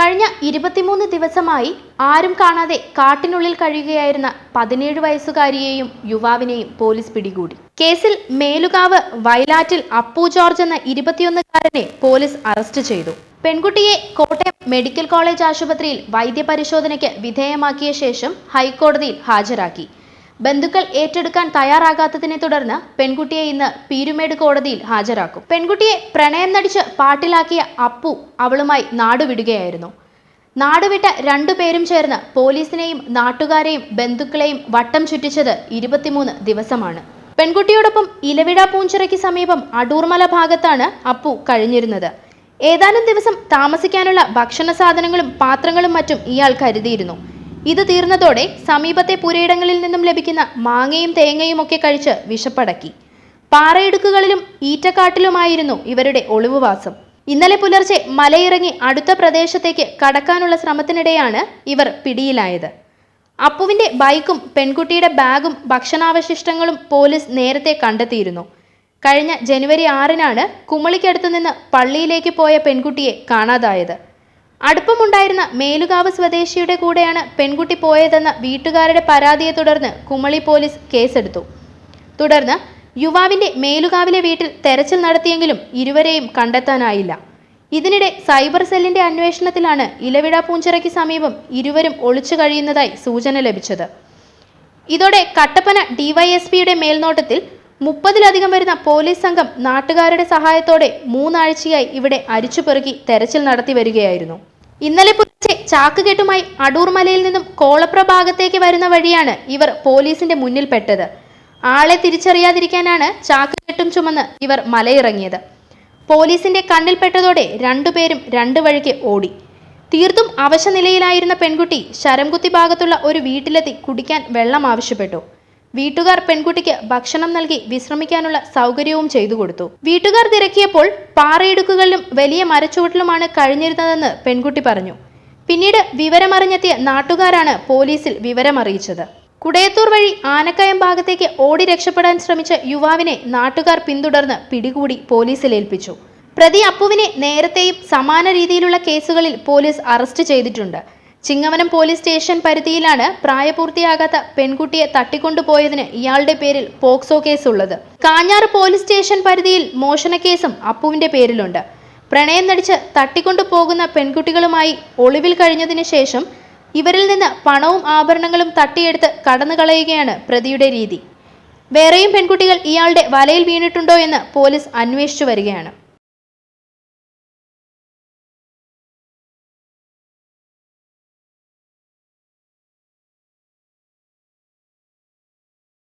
കഴിഞ്ഞ ഇരുപത്തിമൂന്ന് ദിവസമായി ആരും കാണാതെ കാട്ടിനുള്ളിൽ കഴിയുകയായിരുന്ന പതിനേഴ് വയസ്സുകാരിയെയും യുവാവിനെയും പോലീസ് പിടികൂടി. കേസിൽ മേലുകാവ് വയലാറ്റിൽ അപ്പു ജോർജ് എന്ന ഇരുപത്തിയൊന്നുകാരനെ പോലീസ് അറസ്റ്റ് ചെയ്തു. പെൺകുട്ടിയെ കോട്ടയം മെഡിക്കൽ കോളേജ് ആശുപത്രിയിൽ വൈദ്യപരിശോധനയ്ക്ക് വിധേയമാക്കിയ ശേഷം ഹൈക്കോടതിയിൽ ഹാജരാക്കി. ബന്ധുക്കൾ ഏറ്റെടുക്കാൻ തയ്യാറാകാത്തതിനെ തുടർന്ന് പെൺകുട്ടിയെ ഇന്ന് പീരുമേട് കോടതിയിൽ ഹാജരാക്കും. പെൺകുട്ടിയെ പ്രണയം നടിച്ച് പാട്ടിലാക്കിയ അപ്പു അവളുമായി നാടുവിടുകയായിരുന്നു. നാടുവിട്ട രണ്ടുപേരും ചേർന്ന് പോലീസിനെയും നാട്ടുകാരെയും ബന്ധുക്കളെയും വട്ടം ചുറ്റിച്ചത് ഇരുപത്തിമൂന്ന് ദിവസമാണ്. പെൺകുട്ടിയോടൊപ്പം ഇലവിഴ പൂഞ്ചിറയ്ക്ക് സമീപം അടൂർമല ഭാഗത്താണ് അപ്പു കഴിഞ്ഞിരുന്നത്. ഏതാനും ദിവസം താമസിക്കാനുള്ള ഭക്ഷണ സാധനങ്ങളും പാത്രങ്ങളും മറ്റും ഇയാൾ കരുതിയിരുന്നു. ഇത് തീർന്നതോടെ സമീപത്തെ പുരയിടങ്ങളിൽ നിന്നും ലഭിക്കുന്ന മാങ്ങയും തേങ്ങയും ഒക്കെ കഴിച്ച് വിശപ്പടക്കി. പാറയിടുക്കുകളിലും ഈറ്റക്കാട്ടിലുമായിരുന്നു ഇവരുടെ ഒളിവുവാസം. ഇന്നലെ പുലർച്ചെ മലയിറങ്ങി അടുത്ത പ്രദേശത്തേക്ക് കടക്കാനുള്ള ശ്രമത്തിനിടെയാണ് ഇവർ പിടിയിലായത്. അപ്പുവിന്റെ ബൈക്കും പെൺകുട്ടിയുടെ ബാഗും ഭക്ഷണാവശിഷ്ടങ്ങളും പോലീസ് നേരത്തെ കണ്ടെത്തിയിരുന്നു. കഴിഞ്ഞ ജനുവരി ആറിനാണ് കുമളിക്കടുത്തുനിന്ന് പള്ളിയിലേക്ക് പോയ പെൺകുട്ടിയെ കാണാതായത്. അടുപ്പമുണ്ടായിരുന്ന മേലുകാവ് സ്വദേശിയുടെ കൂടെയാണ് പെൺകുട്ടി പോയതെന്ന വീട്ടുകാരുടെ പരാതിയെ തുടർന്ന് കുമളി പോലീസ് കേസെടുത്തു. തുടർന്ന് യുവാവിന്റെ മേലുകാവിലെ വീട്ടിൽ തെരച്ചിൽ നടത്തിയെങ്കിലും ഇരുവരെയും കണ്ടെത്താനായില്ല. ഇതിനിടെ സൈബർ സെല്ലിന്റെ അന്വേഷണത്തിലാണ് ഇലവിഴ പൂഞ്ചിറയ്ക്ക് സമീപം ഇരുവരും ഒളിച്ചു കഴിയുന്നതായി സൂചന ലഭിച്ചത്. ഇതോടെ കട്ടപ്പന ഡിവൈഎസ്പിയുടെ മേൽനോട്ടത്തിൽ മുപ്പതിലധികം വരുന്ന പോലീസ് സംഘം നാട്ടുകാരുടെ സഹായത്തോടെ മൂന്നാഴ്ചയായി ഇവിടെ അരിച്ചുപെറുക്കി തെരച്ചിൽ നടത്തി വരികയായിരുന്നു. ഇന്നലെ പുലർച്ചെ ചാക്കുകെട്ടുമായി അടൂർമലയിൽ നിന്നും കോളപ്ര ഭാഗത്തേക്ക് വരുന്ന വഴിയാണ് ഇവർ പോലീസിന്റെ മുന്നിൽപ്പെട്ടത്. ആളെ തിരിച്ചറിയാതിരിക്കാനാണ് ചാക്കുകെട്ടും ചുമന്ന് ഇവർ മലയിറങ്ങിയത്. പോലീസിന്റെ കണ്ണിൽപ്പെട്ടതോടെ രണ്ടുപേരും രണ്ടു വഴിക്ക് ഓടി. തീർത്തും അവശനിലയിലായിരുന്ന പെൺകുട്ടി ശരംകുത്തി ഭാഗത്തുള്ള ഒരു വീട്ടിലെത്തി കുടിക്കാൻ വെള്ളം ആവശ്യപ്പെട്ടു. വീട്ടുകാർ പെൺകുട്ടിക്ക് ഭക്ഷണം നൽകി വിശ്രമിക്കാനുള്ള സൗകര്യവും ചെയ്തു കൊടുത്തു. വീട്ടുകാർ തിരക്കിയപ്പോൾ പാറയിടുക്കുകളിലും വലിയ മരച്ചുവട്ടിലുമാണ് കഴിഞ്ഞിരുന്നതെന്ന് പെൺകുട്ടി പറഞ്ഞു. പിന്നീട് വിവരമറിഞ്ഞെത്തിയ നാട്ടുകാരാണ് പോലീസിൽ വിവരമറിയിച്ചത്. കുടയത്തൂർ വഴി ആനക്കയം ഭാഗത്തേക്ക് ഓടി രക്ഷപ്പെടാൻ ശ്രമിച്ച യുവാവിനെ നാട്ടുകാർ പിന്തുടർന്ന് പിടികൂടി പോലീസിൽ ഏൽപ്പിച്ചു. പ്രതി അപ്പുവിനെ നേരത്തെയും സമാന രീതിയിലുള്ള കേസുകളിൽ പോലീസ് അറസ്റ്റ് ചെയ്തിട്ടുണ്ട്. ചിങ്ങവനം പോലീസ് സ്റ്റേഷൻ പരിധിയിലാണ് പ്രായപൂർത്തിയാകാത്ത പെൺകുട്ടിയെ തട്ടിക്കൊണ്ടുപോയതിന് ഇയാളുടെ പേരിൽ പോക്സോ കേസുള്ളത്. കാഞ്ഞാറ് പോലീസ് സ്റ്റേഷൻ പരിധിയിൽ മോഷണക്കേസും അപ്പുവിന്റെ പേരിലുണ്ട്. പ്രണയം നടിച്ച് തട്ടിക്കൊണ്ടുപോകുന്ന പെൺകുട്ടികളുമായി ഒളിവിൽ കഴിഞ്ഞതിന് ശേഷം ഇവരിൽ നിന്ന് പണവും ആഭരണങ്ങളും തട്ടിയെടുത്ത് കടന്നു കളയുകയാണ് പ്രതിയുടെ രീതി. വേറെയും പെൺകുട്ടികൾ ഇയാളുടെ വലയിൽ വീണിട്ടുണ്ടോ എന്ന് പോലീസ് അന്വേഷിച്ചു വരികയാണ്.